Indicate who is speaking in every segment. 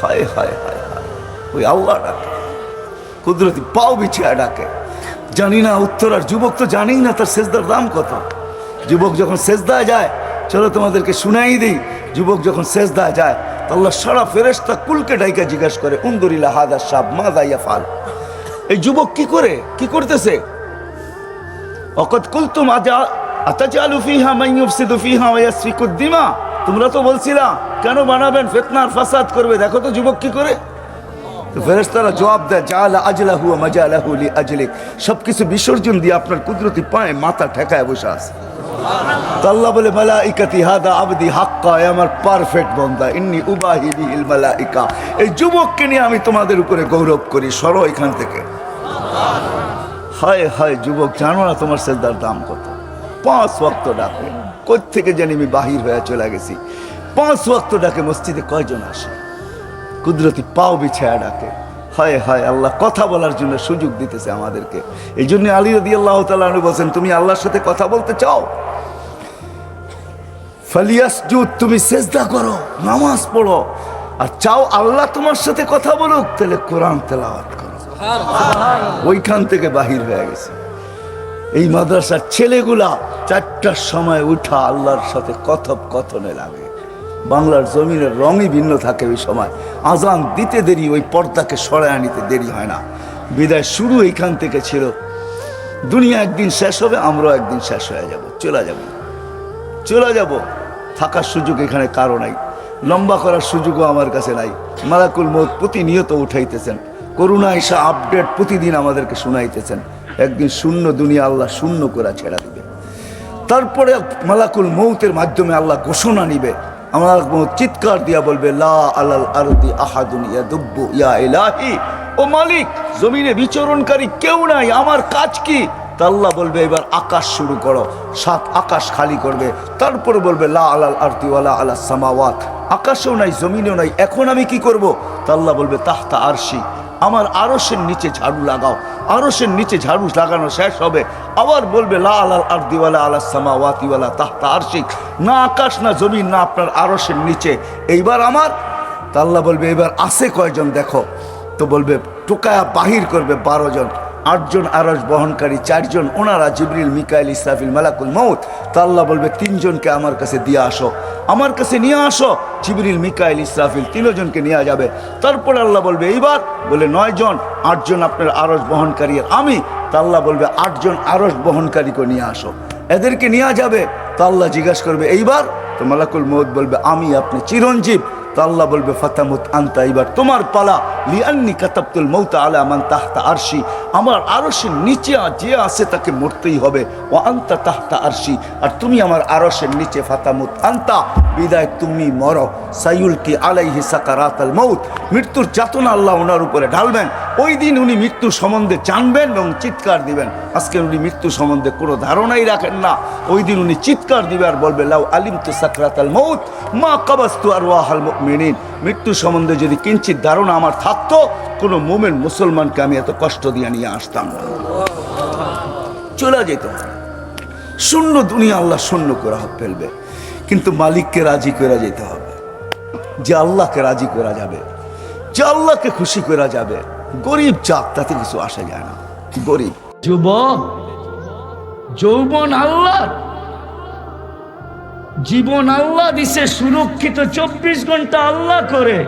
Speaker 1: হায় হায় হায় হায়। ওই আল্লাহ ডাকে, কুদরতি পাও বিছিয়ে ডাকে। জানি না উত্তর, আর যুবক তো জানেই না তার সেজদার দাম কত। যুবক যখন সেজদায় যায়, চলো তোমাদেরকে শুনাই দিই, যুবক যখন সেজদায় যায় আল্লাহ সারা ফেরেস্তা কুলকে ডাইকা জিজ্ঞাসা করে উন্দুরিলা হাদা সাব, মা দাইয়া ফাল এই যুবক কি করে? কি করতেছে? অকত কুলতুম আজা আতাজালু ফিহা ইউফসিদু ফিহা ওয়া ইয়াসফিকু দিমা? তোমরা তো বলছিলা, কেন বানাবেন ফেতনার ফাসাদ করবে? দেখো তো যুবক কি করে। জবাব দেয় বিসর্জন দিয়ে আপনার কুদরতি মাথা ঠেকায় বসে বলে আবদি হাক্কা আমার পারফেক্ট এই যুবককে নিয়ে আমি তোমাদের উপরে গৌরব করি, সরো এখান থেকে। হায় হায় যুবক, জানো না তোমার সেজদার দাম কত। পাঁচ ওয়াক্ত ডাকে। থেকে জানি আমি বাহির হয়ে চলে গেছি। পাঁচ ওয়াক্ত ডাকে মসজিদে কয়জন আসে? কুদরতি পাও বিছায়া ডাকে। হায় হায় আল্লাহ কথা বলার জন্য সুযোগ দিতেছে আমাদেরকে। এই জন্য আলী রদি আল্লাহ তালু বলছেন তুমি আল্লাহর সাথে কথা বলতে চাও? ফালিয়াসজুদ তুমি সেজদা করো নামাজ পড়ো আর চাও আল্লাহ তোমার সাথে কথা বলুক তাহলে কোরআন তেলাওয়াত করো। ওইখান থেকে বাহির হয়ে গেছে। এই মাদ্রাসার ছেলেগুলা চারটার সময় উঠা আল্লাহর সাথে কথপ কথনে লাগে। বাংলার জমিনের রঙই ভিন্ন থাকে ওই সময়। আজান দিতে দেরি, ওই পর্দাকে সরায় আনিতে দেরি হয় না। বিদায় শুরু এইখান থেকে ছিল। দুনিয়া একদিন শেষ হবে, আমরাও একদিন শেষ হয়ে যাব। চলে যাব। চলে যাব। থাকার সুযোগ এখানে কারও নাই। লম্বা করার সুযোগও আমার কাছে নাই। মালাকুল মত প্রতিনিয়ত উঠাইতেছেন। করুণা ঈশা আপডেট প্রতিদিন আমাদেরকে শুনাইতেছেন। একদিন শূন্য দুনিয়া আল্লাহ শূন্য করে ছেড়া দিবে। তারপরে মালাকুল মৌতের মাধ্যমে আল্লাহ ঘোষণা নিবে। আমার চিৎকার দিয়া বলবে, লা আলাল আরতি আহাদুন ইয়া দুব্বু ইয়া ইলাহি। ও মালিক, জমিনে বিচরণকারী কেউ নাই, আমার কাজ কি? তা আল্লাহ বলবে, এবার আকাশ শুরু করো। সাত আকাশ খালি করবে। তারপরে বলবে, লা আলাল আরদি ওয়ালা আলা সামাওয়াত। আকাশেও নাই, জমিনেও নাই, এখন আমি কি করব? তা আল্লাহ বলবে, তাহতা আরশি, আমার আরসের নিচে ঝাড়ু লাগাও। আরসের নিচে ঝাড়ু লাগানো শেষ হবে। আবার বলবে, লা আলাল আর দিওয়ালা আলা সামাওয়াতিওয়ালা তাহতা আরশিক না আকাশ, না জমিন, না আপনার আরসের নিচে। এইবার আমার। তা আল্লাহ বলবে, এবার আছে কয়জন দেখো? তো বলবে, টোকায়া বাহির করবে বারো জন। আটজন আরস বহনকারী, চারজন ওনারা জিবরিল, মিকাইল, ইসরাফিল, মালাকুল মৌত তা আল্লাহ বলবে, তিনজনকে আমার কাছে দিয়ে আসো। আমার কাছে নিয়ে আসো। জিবরিল, মিকাইল, ইসরাফিল তিনজনকে নিয়ে যাবে। তারপরে আল্লাহ বলবে, এইবার বলে, নয়জন, আটজন আপনার আরস বহনকারী আর আমি। তা আল্লাহ বলবে, আটজন আরস বহনকারীকে নিয়ে আসো। এদেরকে নিয়ে যাবে। তা আল্লাহ জিজ্ঞাসা করবে, এইবার? তো মালাকুল মৌত বলবে, আমি আপনি চিরঞ্জীব। আল্লাহ বলবে, ফাতামুত আন্তা। এবার তোমার পালা লিয়ান্নি কাতাবতুল মৌতা আলা মান তাহতা আরশি। আমার আরশের নিচে যে আছে তাকে মরতেই হবে। ও আন্তা তাহতা আরশি। আর তুমি আমার আরশের নিচে, ফাতামুত আন্তা। বিদায়, তুমি মর। সাইউল কি আলাইহি সাকারাতাল মৌত। মৃত্যুর যাতনা আল্লাহ ওনার উপরে ঢালবেন। ওই দিন উনি মৃত্যু সম্বন্ধে জানবেন এবং চিৎকার দিবেন। আজকে উনি মৃত্যু সম্বন্ধে কোনো ধারণাই রাখেন না। ওই দিন উনি চিৎকার দিবে আর বলবে, লাউ আলিম তু সাকরাতাল মৌত। মা কাবাস্তু আর ওয়াহাল মেনিন মৃত্যু সম্বন্ধে যদি কিঞ্চিত ধারণা আমার থাকতো, কোনো মোমেন মুসলমানকে আমি এত কষ্ট দিয়ে নিয়ে আসতাম না। চলে যেত। শূন্য দুনিয়া আল্লাহ শূন্য করে ফেলবে। কিন্তু মালিককে রাজি করা যেতে হবে। যে আল্লাহকে রাজি করা যাবে, যে আল্লাহকে খুশি করা যাবে, গরিব যাক তাতে কিছু আসা যায় না। গরিব?
Speaker 2: যুবক, যৌবন আল্লাহ জীবন আল্লাহ দিছে, সুরক্ষিত চব্বিশ ঘণ্টা আল্লাহ করে।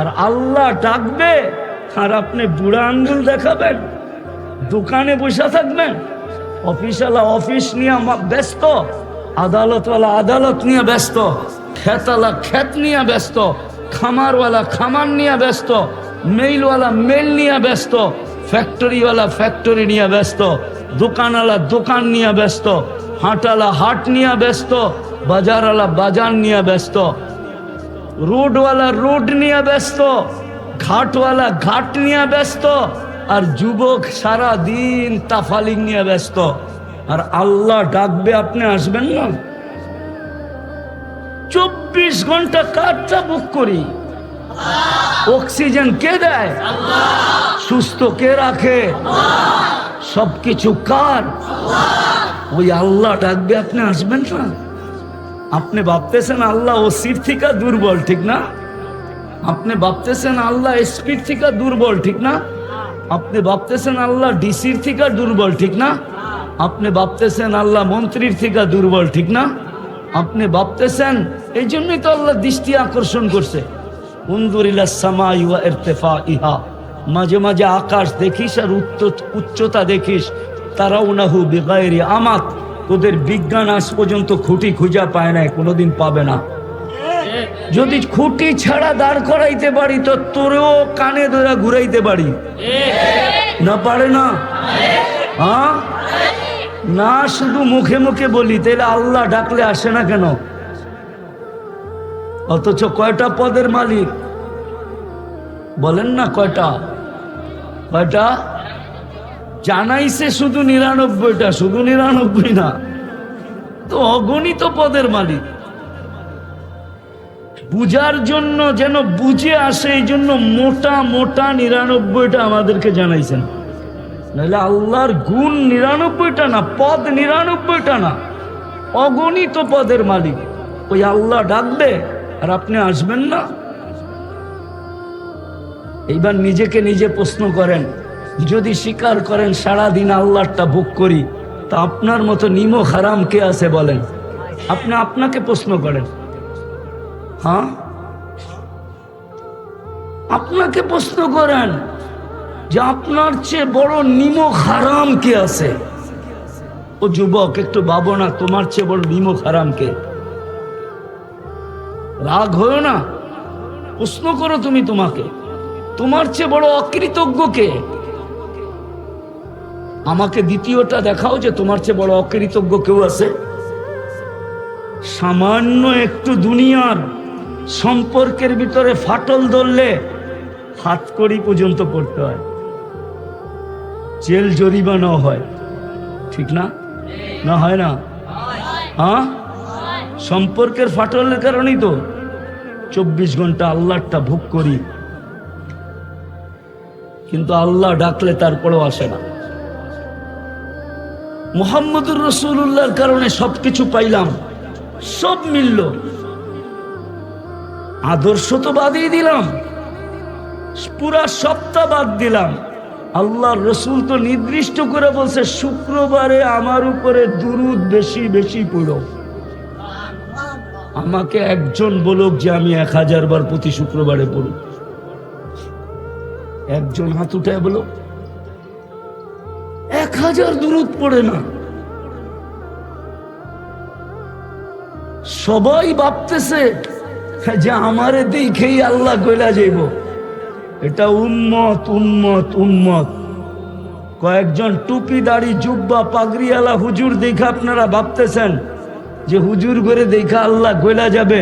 Speaker 2: আর আল্লাহ ডাকবে, আর আপনি বুড়া আঙ্গুল দেখাবেন, দোকানে বসে থাকবেন, অফিসওয়ালা অফিস নিয়ে ব্যস্ত, আদালতওয়ালা আদালত নিয়ে ব্যস্ত খেতওয়ালা ক্ষেত নিয়ে ব্যস্ত, খামারওয়ালা খামার নিয়ে ব্যস্ত মেইলওয়ালা মেল নিয়ে ব্যস্ত ফ্যাক্টরিওয়ালা ফ্যাক্টরি নিয়ে ব্যস্ত, দোকানওয়ালা দোকান নিয়ে ব্যস্ত হাটওয়ালা হাট নিয়ে ব্যস্ত বাজারওয়ালা বাজার নিয়ে ব্যস্ত। রোডওয়ালা রোড নিয়ে ব্যস্ত। ঘাটওয়ালা ঘাট নিয়ে ব্যস্ত। আর যুবক সারা দিন তাফালিং নিয়ে ব্যস্ত। আর আল্লাহ ডাকবে, আপনি আসবেন না? চব্বিশ ঘণ্টা কারটা বুক করি। অক্সিজেন কে দেয়? সুস্থ কে রাখে? সবকিছু কার? ওই আল্লাহ ডাকবে, আপনি আসবেন না? আপনি ভাবতেছেন আল্লাহ ওসির থেকে দুর্বল, ঠিক না? আপনি ভাবতেছেন আল্লাহ এসপির থেকে দুর্বল, ঠিক না? আপনি ভাবতেছেন আল্লাহ ডিসির থেকে দুর্বল, ঠিক না? আপনি ভাবতেছেন আল্লাহ মন্ত্রীর থেকে দুর্বল, ঠিক না? আপনি ভাবতেছেন, এই জন্যই তো আল্লাহ দৃষ্টি আকর্ষণ করছে। ইহা। মাঝে মাঝে আকাশ দেখিস আর উচ্চ- উচ্চতা দেখিস। তারা উনাহু বেগায়েরি আমাত তোদের বিজ্ঞান আজ পর্যন্ত খুঁটি খুঁজা পায় না কোনোদিন পাবে না। যদি খুঁটি ছাড়া দাঁড় করাইতে পারি, তো তোরেও কানে ধরে ঘুরাইতে পারি। না পারে না? হ্যাঁ না, শুধু মুখে মুখে বলি তাহলে আল্লাহ ডাকলে আসে না কেন? অথচ কয়টা পদের মালিক? বলেন না কয়টা? কয়টা? জানাইছে শুধু নিরানব্বইটা, শুধু নিরানব্বই না, তো অগণিত পদের মালিক। বুঝার জন্য যেন বুঝে আসে, এই জন্য মোটা মোটা নিরানব্বইটা আমাদেরকে জানাইছেন। নাহলে আল্লাহর গুণ নিরানব্বইটা না, পদ নিরানব্বইটা না, অগণিত পদের মালিক। ওই আল্লাহ ডাকবে আর আপনি আসবেন না। এইবার নিজেকে নিজে প্রশ্ন করেন। যদি স্বীকার করেন সারা দিন আল্লাহটা বুক করি, তা আপনার মতো নিমো হারাম কে আছে বলেন? আপনি আপনাকে প্রশ্ন করেন। হ্যাঁ? আপনাকে প্রশ্ন করেন যে আপনার চেয়ে বড় নিমো হারাম কে আছে? ও যুবক, একটু ভাবো না, তোমার চেয়ে বড় নিমো হারাম কে? রাগ হয়েও না। প্রশ্ন করো তুমি তোমাকে। তোমার চেয়ে বড় অকৃতজ্ঞ কে? আমাকে দ্বিতীয়টা দেখাও যে তোমার চেয়ে বড় অকৃতজ্ঞ কেউ আছে। সামান্য একটু দুনিয়ার সম্পর্কের ভিতরে ফাটল ধরলে হাত কড়ি পর্যন্ত পড়তে হয়। জেল জরিমানাও হয়। ঠিক না? না হয় না? হ্যাঁ? সম্পর্কের ফাটলের কারণেই তো চব্বিশ ঘণ্টা আল্লাহটা ভোগ করি। কিন্তু আল্লাহ ডাকলে তারপরেও আসে না। মোহাম্মদুর রসুল্লাহর কারণে সবকিছু পাইলাম। সব মিলল। আদর্শ তো বাদই দিলাম। পুরা সপ্তাহ বাদ দিলাম। আল্লাহ রসুল তো নির্দিষ্ট করে বলছে, শুক্রবারে আমার উপরে দুরুদ বেশি বেশি পড়ো। আমাকে একজন বলুক যে আমি এক হাজার বার প্রতি শুক্রবারে পড়ি। একজন হাত উঠায় বলো এক হাজার দূরত পড়ে না। সবাই ভাবতেছে যে আমারে দেখেই আল্লাহ কইলা যাইব। এটা উম্মত উম্মত উম্মত। কয়েকজন টুপি দাড়ি, জুব্বা, পাগড়িওয়ালা হুজুর দেখে আপনারা ভাবতেছেন যে হুজুর করে দেখা আল্লাহ কইলা যাবে।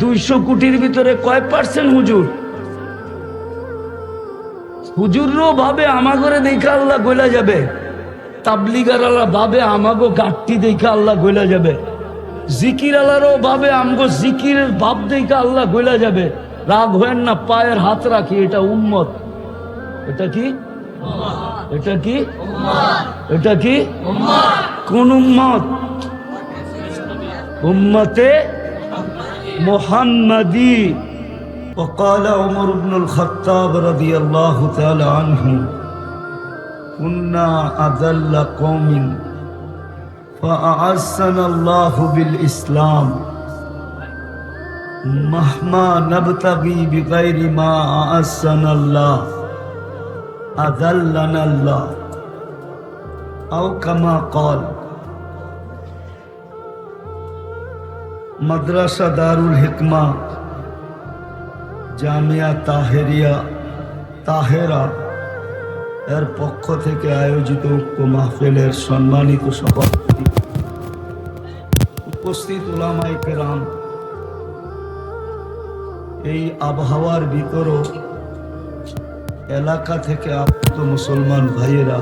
Speaker 2: দুইশো কোটির ভিতরে কয় পার্সেন্ট হুজুর? হুজুরও ভাবে, আমাগরে দেখা আল্লাহ গইলা যাবে। তাবলিগার আল্লাহ ভাবে আমাগো গাঠটি দেখে আল্লাহ গইলা যাবে জিকির আল্লাহরও ভাবে আমগো জিকিরের ভাব দেখে আল্লাহ গইলা যাবে রাগ হেন না পায়ের হাত রাখি এটা উম্মত এটা কি এটা কি এটা কি কোন উম্মত উম্মতে মোহাম্মদী وقال عمر بن الخطاب رضي الله تعالى عنه كنا أذل قوم فأعزنا الله بالإسلام. مهما نبتغي بغير ما أعزنا الله أذلنا الله. أو كما قال مدرسة دار الحكمة جامعة طاهرية طاهرة এর পক্ষ থেকে আয়োজিত উক্ত মাহফিলের সম্মানিত সভাপতি উপস্থিত ওলামাই কেরাম। এই আবহাওয়ার ভিতরও এলাকা থেকে আগত মুসলমান ভাইয়েরা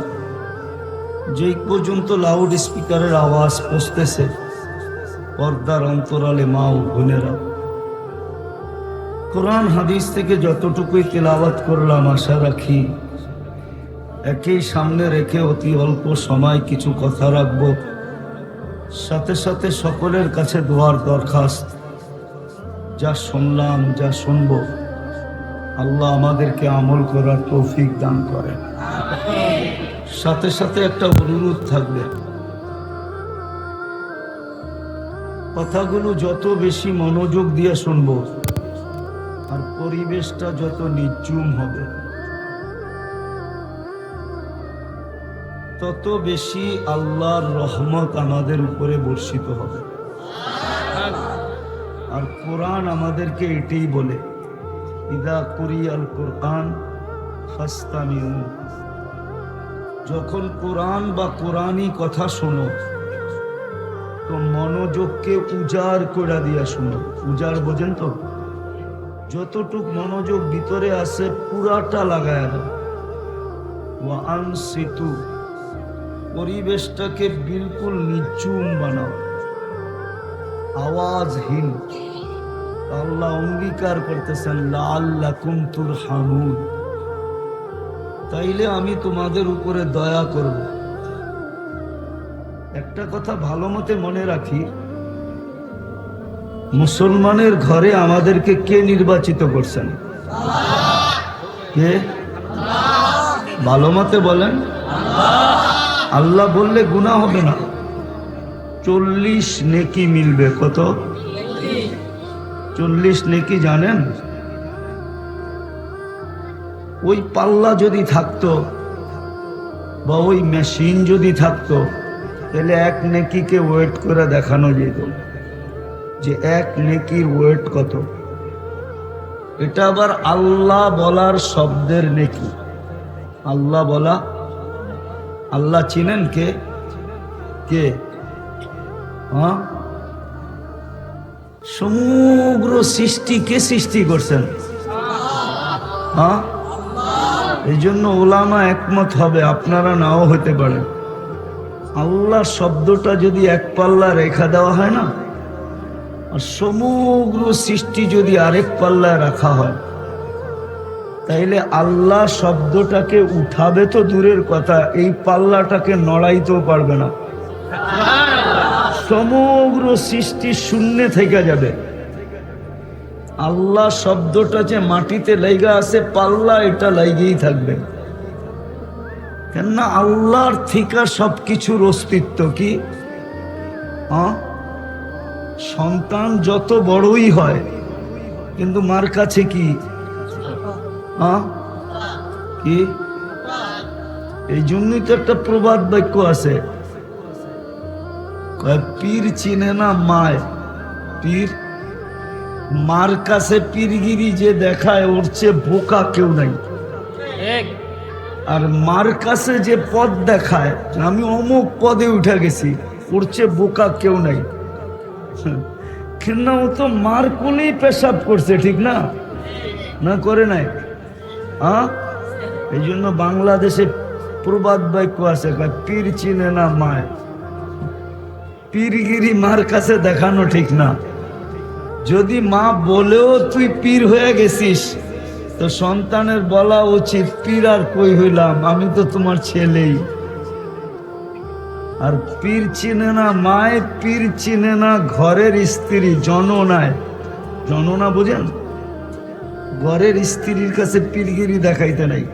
Speaker 2: যেই পর্যন্ত লাউড স্পিকারের আওয়াজ পৌঁছতেছে, পর্দার অন্তরালে মা ও বোনেরা। কোরআন হাদিস থেকে যতটুকুই তেলাওয়াত করলাম, আশা রাখি একই সামনে রেখে অতি অল্প সময় কিছু কথা রাখব। সাথে সাথে সকলের কাছে দোয়ার দরখাস্ত। যা শুনলাম, যা শুনব, আল্লাহ আমাদেরকে আমল করার তৌফিক দান করেন। সাথে সাথে একটা অনুরোধ থাকবে। কথাগুলো যত বেশি মনোযোগ দিয়ে শুনব, আর পরিবেশটা যত নির্জুম হবে। তত বেশি আল্লাহর রহমত আমাদের উপরে বর্ষিত হবে। আর কোরআন আমাদেরকে এটাই বলে, ইদা কুরিয়াল কোরআন ফাস্তামিউ। যখন কোরআন বা কোরআনই কথা শোনো, তো মনোযোগকে উজাড় করে দিয়া শোনো। উজাড় বোঝেন তো? যতটুক মনোযোগ ভিতরে আসে পুরাটা লাগায় দাও। ওয়ান সিতু পরিবেশটাকে বিলকুল নিচুম বানাও। আওয়াজহীন। আল্লাহ অঙ্গীকার করতেছেন লাল্লা কুমতুর হামুন তাইলে আমি তোমাদের উপরে দয়া করব। একটা কথা ভালো মতে মনে রাখি, মুসলমানের ঘরে আমাদেরকে কে নির্বাচিত করছেন? কে? ভালো মতে বলেন। আল্লাহ বললে গুণা হবে না। চল্লিশ নেকি মিলবে, কত? চল্লিশ নেকি জানেন? ওই পাল্লা যদি থাকতো বা ওই মেশিন যদি থাকতো, তাহলে এক নেকিকে ওয়েট করে দেখানো যেত যে এক নেকির ওয়েট কত। এটা আবার আল্লাহ বলার শব্দের নেকি। আল্লাহ বলা আল্লাহ চিনেন কে? কে? সমগ্র সৃষ্টি কে সৃষ্টি করছেন? হ্যাঁ এই জন্য ওলামা একমত হবে, আপনারা নাও হতে পারেন। আল্লাহ শব্দটা যদি এক পাল্লা রেখা দেওয়া হয় না, আর সমগ্র সৃষ্টি যদি আরেক পাল্লায় রাখা হয় তাইলে আল্লাহ শব্দটাকে উঠাবে তো দূরের কথা, এই পাল্লাটাকে নড়াইতেও পারবে না। সমগ্র সৃষ্টি শূন্যে থেকে যাবে। আল্লাহ শব্দটা যে মাটিতে লাইগা আছে, পাল্লা এটা লাইগেই থাকবে। কেননা আল্লাহর থিকা সব কিছুর অস্তিত্ব কি? সন্তান যত বড়ই হয়, কিন্তু মার কাছে কি? হ্যাঁ? কি? এই জন্যই তো একটা প্রবাদ বাক্য আছে। পীর চিনে না মায়? পীর মার কাছে পীরগিরি যে দেখায় ওর চেয়ে বোকা কেউ নাই। আর মার কাছে যে পদ দেখায় আমি অমুক পদে উঠে গেছি ওর চেয়ে বোকা কেউ নাই। কিন্তু ও তো মার কোলেই পেশাব করছে ঠিক না? না করে নাই? হ্যাঁ? এই জন্য বাংলাদেশে প্রবাদ বাক্য আছে পীর চিনে না মায়। পীরগিরি মার কাছে দেখানো ঠিক না। যদি মা বলেও তুই পীর হয়ে গেছিস, তো সন্তানের বলা উচিত, পীর আর কই হইলাম? আমি তো তোমার ছেলেই। আর পীর চিনে না মায়, পীর চিনে না ঘরের স্ত্রী, জননায়। জননা বুঝেন? ঘরের স্ত্রীর কাছে পীরগিরি দেখাইতে নাই।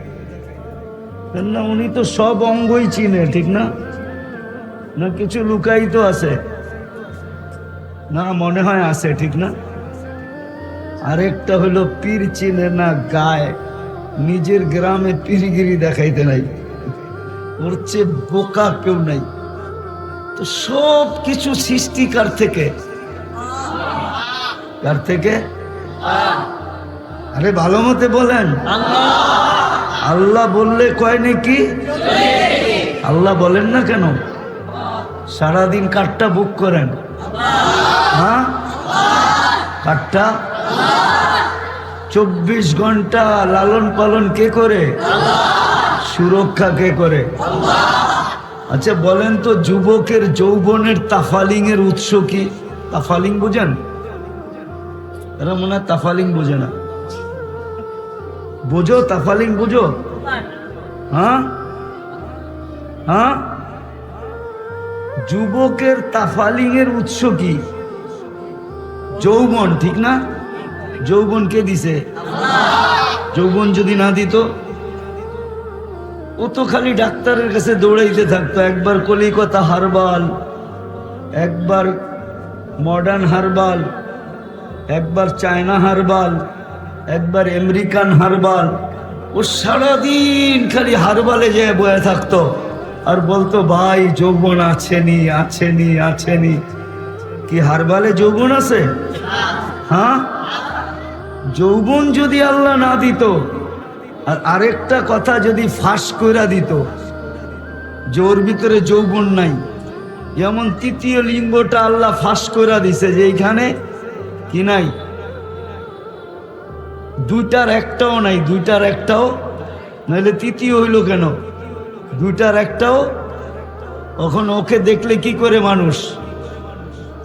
Speaker 2: না উনি তো সব অঙ্গই চিনে, ঠিক না? না কিছু লুকাই তো আছে? না মনে হয় আছে, ঠিক না? আরেকটা হলো পীর চিনে না গায়, নিজের গ্রামে পীরগিরি দেখাইতে নাই। ওর চেয়ে বোকা কেউ নাই। তো সব কিছু সৃষ্টিকার থেকে। কার থেকে? আরে ভালো মতে বলেন। আল্লাহ বললে কয় নাকি? আল্লাহ বলেন না কেন? সারাদিন কাঠটা বুক করেন। হ্যাঁ? কাঠটা? চব্বিশ ঘণ্টা লালন পালন কে করে? সুরক্ষা কে করে? আচ্ছা বলেন তো যুবকের যৌবনের তাফালিং এর উৎস কি? তাফালিং বুঝেন? এরা মনে হয় তাফালিং বোঝে না। বোঝো, তাফালিং বুঝো। হ্যাঁ? হ্যাঁ? যুবকের তাফালিং এর উৎস কি? যৌবন, ঠিক না? যৌবন কে দিছে? যৌবন যদি না দিত, ও তো খালি ডাক্তারের কাছে দৌড়াইতে থাকতো। একবার কলিকতা হারবাল, একবার মডার্ন হারবাল, একবার চায়না হারবাল একবার আমেরিকান হারবাল, ও সারাদিন খালি হারবালে যেয়ে বয়ে থাকতো। আর বলতো, ভাই, যৌবন আছেনি আছেনি আছেনি। কি হারবালে যৌবন আছে? হ্যাঁ? যৌবন যদি আল্লাহ না দিত, আর আরেকটা কথা যদি ফাঁস কইরা দিত ওর ভিতরে যৌবন নাই। যেমন তৃতীয় লিঙ্গটা আল্লাহ ফাঁস কইরা দিছে, যে এইখানে কি নাই? দুইটার একটাও নাই, দুইটার একটাও নাহলে তৃতীয় হইল কেন? দুইটার একটাও? তখন ওকে দেখলে কি করে মানুষ?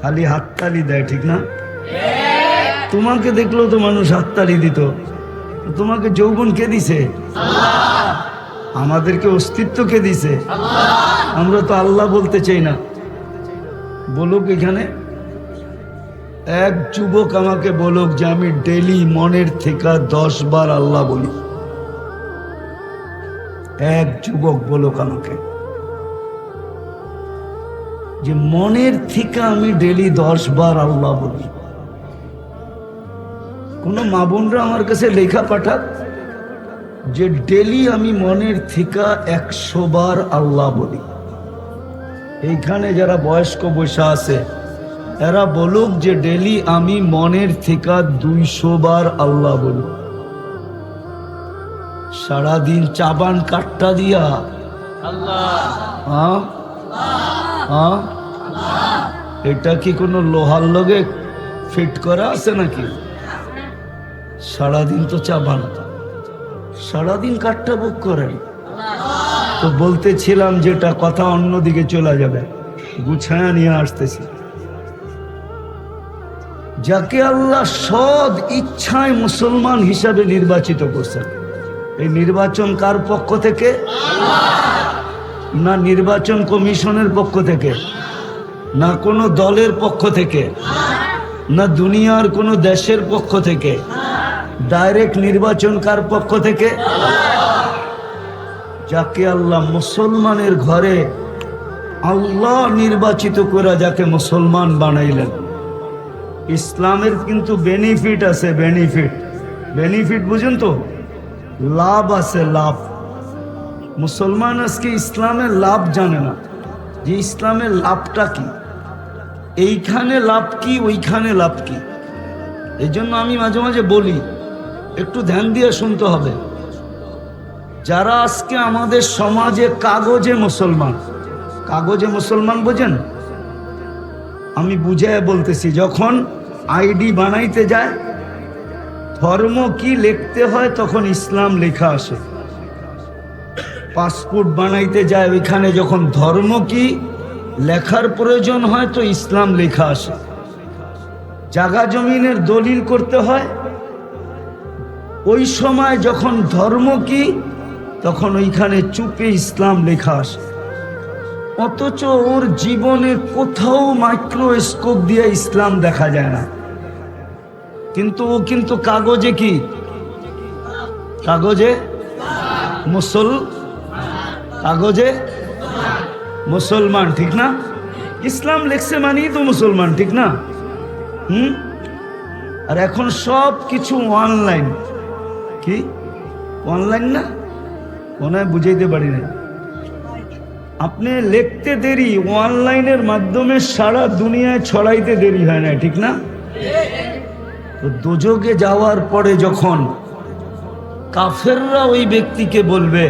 Speaker 2: খালি হাততালি দেয়, ঠিক না? তোমাকে দেখলেও তো মানুষ হাততালি দিত। তোমাকে যৌবন কে দিছে? আমাদেরকে অস্তিত্ব কে দিছে? আমরা তো আল্লাহ বলতে চাই না। বলুক এখানে। এক যুবক আমাকে বলুক যে আমি ডেলি মনের থেকে দশ বার আল্লাহ বলি। এক যুবক বলুক আমাকে যে মনের থেকে আমি ডেলি দশ বার আল্লাহ বলি। কোনো মা বোনরা আমার কাছে লেখা পাঠাক যে ডেলি আমি মনের থেকে একশো বার আল্লাহ বলি। এইখানে যারা বয়স্ক বসে আছে এরা বলুক যে ডেলি আমি মনের থেকে দুইশো বার আল্লাহ বলি সারাদিন চাবান কাটটা দিয়া। এটা কি কোনো লোহার লগে ফিট করা আছে নাকি? সারাদিন তো চা বানাতো সারাদিন কাঠটা বুক করেন। তো বলতেছিলাম যেটা কথা অন্যদিকে চলে যাবে। গুছায়া নিয়ে আসতেছি। যাকে আল্লাহ সদ ইচ্ছায় মুসলমান হিসাবে নির্বাচিত করছেন। এই নির্বাচন কার পক্ষ থেকে? না নির্বাচন কমিশনের পক্ষ থেকে? না কোনো দলের পক্ষ থেকে? না দুনিয়ার কোনো দেশের পক্ষ থেকে? ডাইরেক্ট নির্বাচন কার পক্ষ থেকে? যাকে আল্লাহ মুসলমানের ঘরে আল্লাহ নির্বাচিত করে যাকে মুসলমান বানাইলেন। ইসলামের কিন্তু বেনিফিট আছে বেনিফিট বেনিফিট বুঝুন তো? লাভ আছে, লাভ। মুসলমান আজকে ইসলামের লাভ জানে না। যে ইসলামের লাভটা কি? এইখানে লাভ কি, ওইখানে লাভ কি? এই জন্য আমি মাঝে মাঝে বলি, একটু ধ্যান দিয়ে শুনতে হবে। যারা আজকে আমাদের সমাজে কাগজে মুসলমান কাগজে মুসলমান বোঝেন? আমি বুঝে বলতেছি, যখন আইডি বানাইতে যায়, ধর্ম কি লিখতে হয় তখন ইসলাম লেখা আসে। পাসপোর্ট বানাইতে যায়, ওইখানে যখন ধর্ম কি লেখার প্রয়োজন হয় তো ইসলাম লেখা আসে। জাগা জমিনের দলিল করতে হয়, ওই সময় যখন ধর্ম কি তখন ওইখানে চুপে ইসলাম লেখা আসে। অথচ ওর জীবনে কোথাও মাইক্রোস্কোপ দিয়ে ইসলাম দেখা যায় না। কিন্তু ও কিন্তু কাগজে কি? কাগজে? মুসল? কাগজে? মুসলমান, ঠিক না? ইসলাম লেখছে মানেই তো মুসলমান, ঠিক না? হুম? আর এখন সব কিছু অনলাইন। কি? অনলাইন না? মনে হয় বুঝাইতে পারি না আপনি লিখতে দেরি, অনলাইনের মাধ্যমে সারা দুনিয়ায় ছড়াইতে দেরি হয় না ঠিক না? তো যাওয়ার পরে যখন কাফেররা ওই ব্যক্তিকে বলবে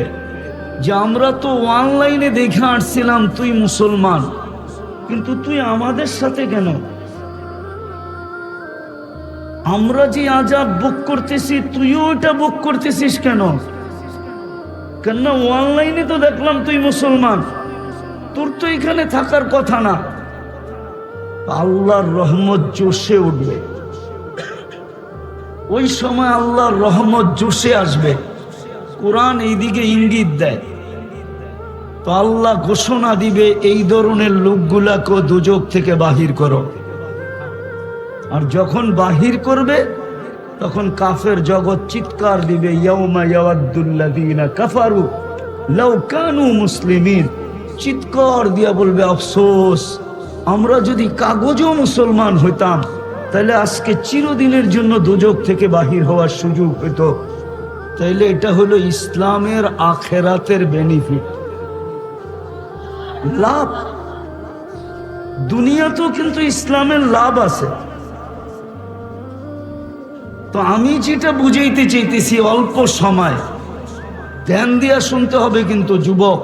Speaker 2: যে, আমরা তো অনলাইনে দেখে আসছিলাম, তুই মুসলমান, কিন্তু তুই আমাদের সাথে কেন? আমরা যে আজাব বুক করতেছি, তুইও এটা বুক করতেছিস কেন? কেননা অনলাইনে তো দেখলাম তুই মুসলমান, তোর তো এখানে থাকার কথা না। আল্লাহর রহমত জোশে উঠবে। ওই সময় আল্লাহর রহমত জোশে আসবে। কোরআন এইদিকে ইঙ্গিত দেয়। তো আল্লাহ ঘোষণা দিবে, এই ধরনের লোকগুলাকে দুযোগ থেকে বাহির করো। আর যখন বাহির করবে, তখন কাফের জগৎ চিৎকার দিবে কাফারু লাউ কানু মুসলিমিন। চিৎকার দিয়া বলবে, আফসোস, আমরা যদি কাগজও মুসলমান হইতাম তাহলে আজকে চিরদিনের জন্য দুজক থেকে বাহির হওয়ার সুযোগ হইতো। তাইলে এটা হলো ইসলামের আখেরাতের বেনিফিট লাভ। দুনিয়াতেও কিন্তু ইসলামের লাভ আছে। তো আমি যেটা বুঝাইতে চাইতেছি অল্প সময়। ধ্যান দিয়া শুনতে হবে কিন্তু যুবক।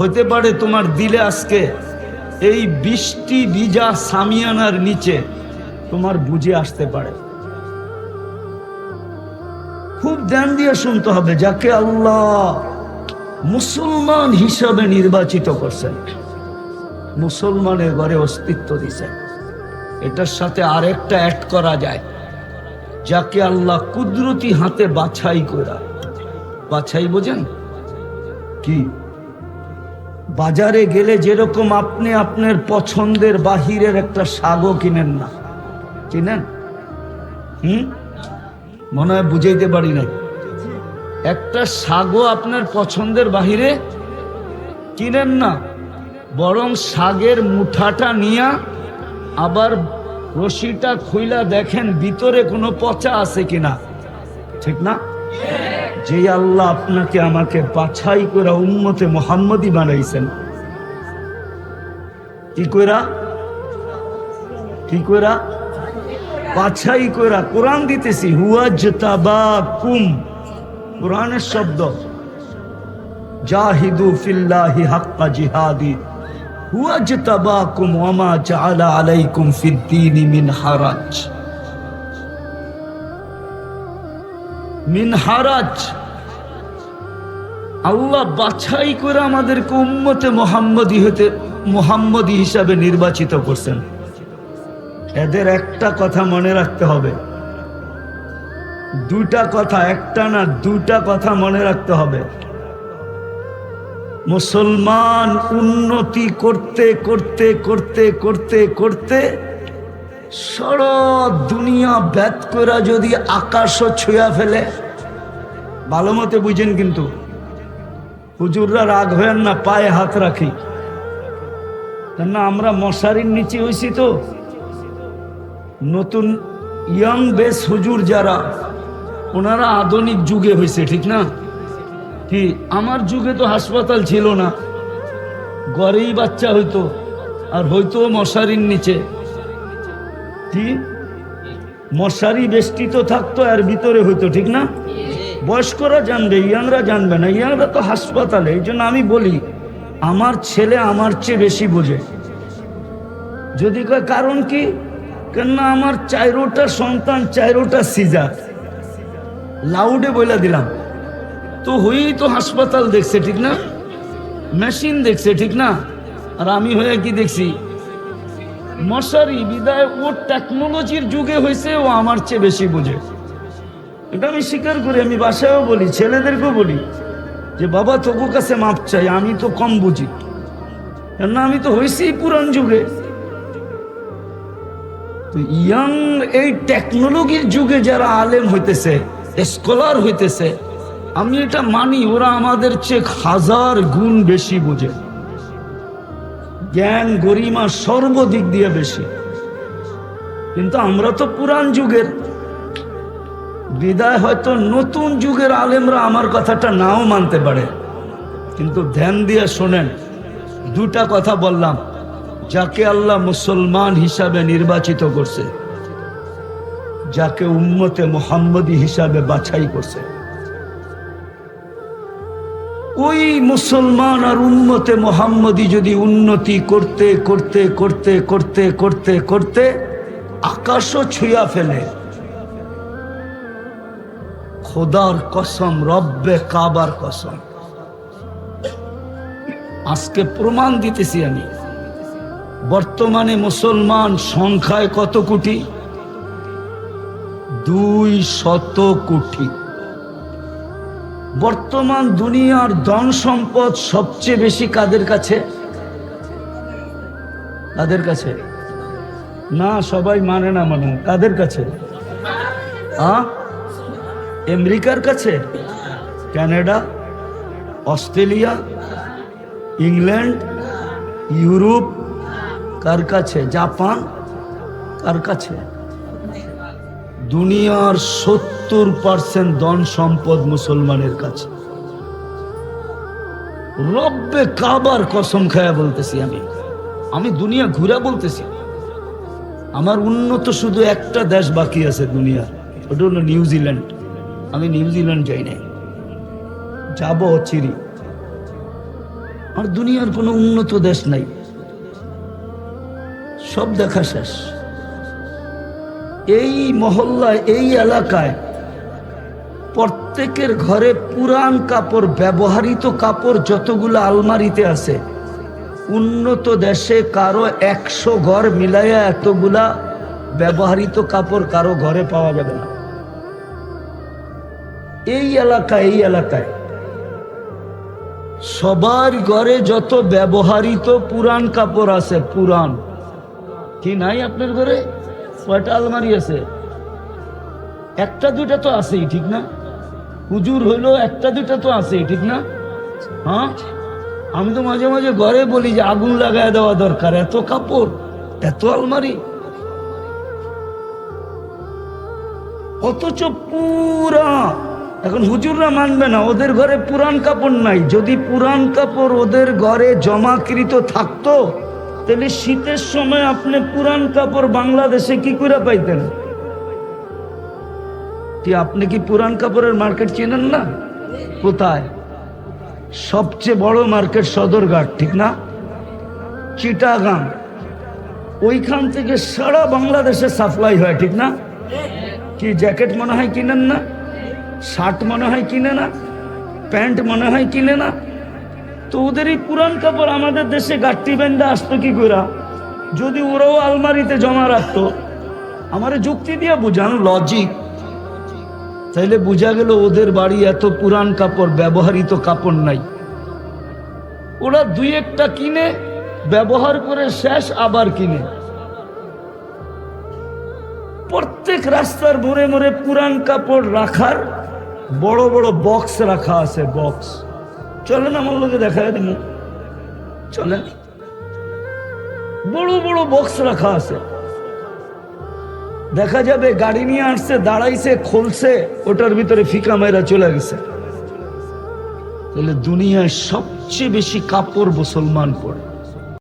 Speaker 2: হতে পারে তোমার দিলে আজকে এই বৃষ্টি বিজা সামিয়ানার নিচে তোমার বুঝে আসতে পারে। খুব ধ্যান দিয়ে শুনতে হবে, যাকে আল্লাহ মুসলমান হিসাবে নির্বাচিত করছেন। মুসলমানের ঘরে অস্তিত্ব দিছেন এটার সাথে আরেকটা অ্যাড করা যায়, যাকে আল্লাহ কুদরতি হাতে বাছাই করা বাছাই বোঝেন? কি? বাজারে গেলে যেরকম আপনি আপনার পছন্দের বাহিরের একটা শাগও কিনেন না। কিনেন হুম? মনে হয় বুঝাইতে পারি না একটা শাগও আপনার পছন্দের বাহিরে কিনেন না, বরং শাগের মুঠাটা নিয়া আবার রশিটা খুইলা দেখেন ভিতরে কোনো পচা আছে কিনা। ঠিক না? যে আল্লাহ আপনাকে আমাকে বাছাই করে উন্মতে মোহাম্মদী বানাইছেন। কি কইরা? কি কইরা? বাছাই কইরা কোরআন দিতেছি, হুয়া হুয়াজ কুম কোরআনের শব্দ। জাহিদু ফিল্লাহি হাক্কা জিহাদি। হুয়াজ কুম ওয়ামা জাআলা আলাইকুম ফিদ্দীনি মিন হারাজ। মিন হারাজ। আল্লাহ বাছাই করে আমাদেরকে উম্মতে মোহাম্মদী হতে মোহাম্মদী হিসাবে নির্বাচিত করছেন। এদের একটা কথা মনে রাখতে হবে। দুটা কথা, একটা না দুটা কথা মনে রাখতে হবে। মুসলমান উন্নতি করতে করতে করতে করতে করতে সারা দুনিয়া ব্যাত করা যদি আকাশও ছুঁয়া ফেলে। ভালো মতে বুঝেন কিন্তু, হুজুররা রাগ হয়েন না, পায়ে হাত রাখি। কেননা আমরা মশারির নিচে হয়েছি তো। নতুন ইয়াং বেস হুজুর যারা, ওনারা আধুনিক যুগে হয়েছে ঠিক না? কি, আমার যুগে তো হাসপাতাল ছিল না। ঘরেই বাচ্চা হইতো, আর হয়তো মশারির নিচে। কি? মশারি বেষ্টিত থাকতো, আর ভিতরে হইতো, ঠিক না? বয়স্করা জানবে, ইয়াংরা জানবে না, ইয়াংরা তো হাসপাতালে, এই জন্য আমি বলি, আমার ছেলে আমার চেয়ে বেশি বোঝে। যদি কারণ কি? কেননা আমার চাইরোটা সন্তান চাইরোটা সিজার লাউডে বইলা দিলাম। তো হয়েই তো হাসপাতাল দেখছে, ঠিক না? মেশিন দেখছে, ঠিক না? আর আমি হয়ে কি দেখছি? মশারি বিদায়, ও টেকনোলজির যুগে হয়েছে, ও আমার চেয়ে বেশি বোঝে। এটা আমি স্বীকার করি, আমি বাসায়ও বলি, ছেলেদেরকেও বলি, যে বাবা তোকে কাছে মাপ চাই, আমি তো কম বুঝি। কেননা আমি তো হয়েছি পুরান যুগে। ইয়াং এই টেকনোলজির যুগে যারা আলেম হইতেছে স্কলার হইতেছে, আমি এটা মানি, ওরা আমাদের চেয়ে হাজার গুণ বেশি বোঝে। জ্ঞান গরিমা সর্বদিক দিয়ে বেশি। কিন্তু আমরা তো পুরান যুগের। বিদায় হয়তো নতুন যুগের আলেমরা আমার কথাটা নাও মানতে পারে। কিন্তু ধ্যান দিয়ে শোনেন, দুটা কথা বললাম। যাকে আল্লাহ মুসলমান হিসাবে নির্বাচিত করছে, যাকে উম্মতে মোহাম্মদী হিসাবে বাছাই করছে। ওই মুসলমান আর উন্মতে মোহাম্মদী যদি উন্নতি করতে করতে করতে করতে করতে করতে আকাশও ছুঁয়া ফেলে। খোদার কসম, রব্বে কাবার কসম। আজকে প্রমাণ দিতেছি আমি। বর্তমানে মুসলমান সংখ্যায় কত কোটি? দুই শত কোটি। বর্তমান দুনিয়ার ধন সম্পদ সবচেয়ে বেশি কাদের কাছে? কাদের কাছে? না, সবাই মানে না মানে। কাদের কাছে? আমেরিকার কাছে? কানাডা? অস্ট্রেলিয়া? ইংল্যান্ড? ইউরোপ? কার কাছে? জাপান? কার কাছে? দুনিয়ার সত্তর পার্সেন্ট ধন সম্পদ মুসলমানের কাছে। রব্বে কাবার কসম খায়া বলতেছি আমি। আমি দুনিয়া ঘুরা বলতেছি। আমার উন্নত শুধু একটা দেশ বাকি আছে দুনিয়ার। ওটা হলো নিউজিল্যান্ড আমি নিউজিল্যান্ড যাই নাই। যাব চিরি। আর দুনিয়ার কোনো উন্নত দেশ নাই। সব দেখা শেষ। এই মহল্লায় এই এলাকায় প্রত্যেকের ঘরে পুরান কাপড় ব্যবহারিত কাপড় যতগুলো আলমারিতে আছে, উন্নত দেশে কারও একশো ঘর মিলাইয়া এতগুলা ব্যবহারিত কাপড় কারও ঘরে পাওয়া যাবে না। এই এলাকায় এই এলাকায় সবার ঘরে যত ব্যবহারিত পুরান কাপড় আছে, পুরান কি নাই আপনার ঘরে? কয়টা আলমারি আছে? একটা, দুইটা তো আছেই, ঠিক না? হুজুর হইল, একটা, দুইটা তো আছেই, ঠিক না? হ্যাঁ? আমি তো মাঝে মাঝে ঘরে বলি যে আগুন লাগায় দেওয়া দরকার। এত কাপড়, এত আলমারি। অথচ পুরা, এখন হুজুররা মানবে না, ওদের ঘরে পুরান কাপড় নাই। যদি পুরান কাপড় ওদের ঘরে জমাকৃত থাকতো তাহলে শীতের সময় আপনি পুরান কাপড় বাংলাদেশে কি করে পাইতেন? আপনি কি পুরান কাপড়ের মার্কেট চেনেন না? কোথায়? সবচেয়ে বড় মার্কেট সদরঘাট, ঠিক না? চিটাগাং। ওইখান থেকে সারা বাংলাদেশে সাপ্লাই হয়, ঠিক না? কি জ্যাকেট মনে হয় কিনেন না? শার্ট মনে হয় কিনে না? প্যান্ট মনে হয় কিনে না? তো ওদের এই পুরান কাপড় আমাদের দেশে গাঠটি বেঁধে আসতো কি করে যদি ওরাও আলমারিতে জমা রাখতো। আমার যুক্তি দিয়ে বুঝান লজিক তাইলে বোঝা গেল ওদের বাড়ি এত পুরান কাপড়, ব্যবহৃত কাপড় নাই। ওরা দুই একটা কিনে, ব্যবহার করে শেষ আবার কিনে। প্রত্যেক রাস্তার মোড়ে মোড়ে পুরান কাপড় রাখার বড় বড় বক্স রাখা আছে বক্স চলেন আমার লোকে দেখা দিন চলেন। বড় বড় বক্স রাখা আছে। দেখা যাবে গাড়ি নিয়ে আসছে, দাঁড়াইছে, খুলছে, ওটার ভিতরে ফিকা মেয়েরা চলে গেছে। তাহলে দুনিয়ায় সবচেয়ে বেশি কাপড় মুসলমান পরে।